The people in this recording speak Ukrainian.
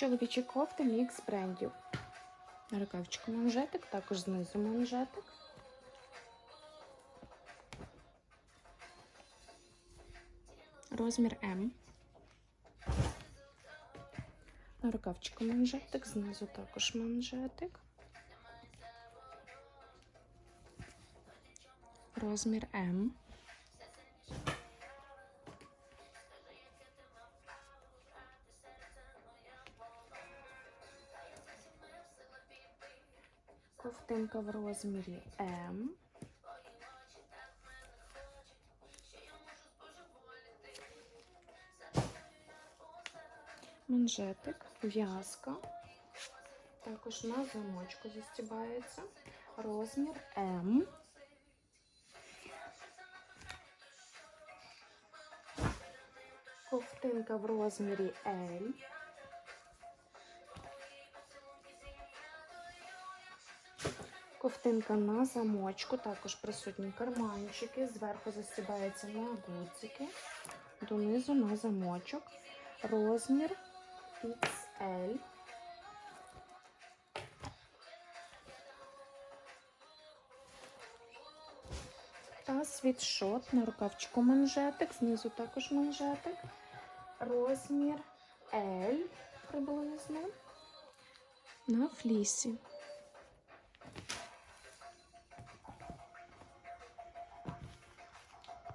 Чоловічі кофти мікс брендів. На рукавчику манжетик, також знизу манжетик. Розмір М. На рукавчику манжетик, знизу також манжетик. Розмір М. Ковтинка в розмірі М. Манжетик, в'язка. Також на замочку застібається. Розмір М. Ковтинка в розмірі L. Ковтинка на замочку, також присутні карманчики. Зверху застібається на гудзики, донизу на замочок. Розмір XL. Та світшот на рукавчику манжетик, знизу також манжетик. Розмір L приблизно на флісі.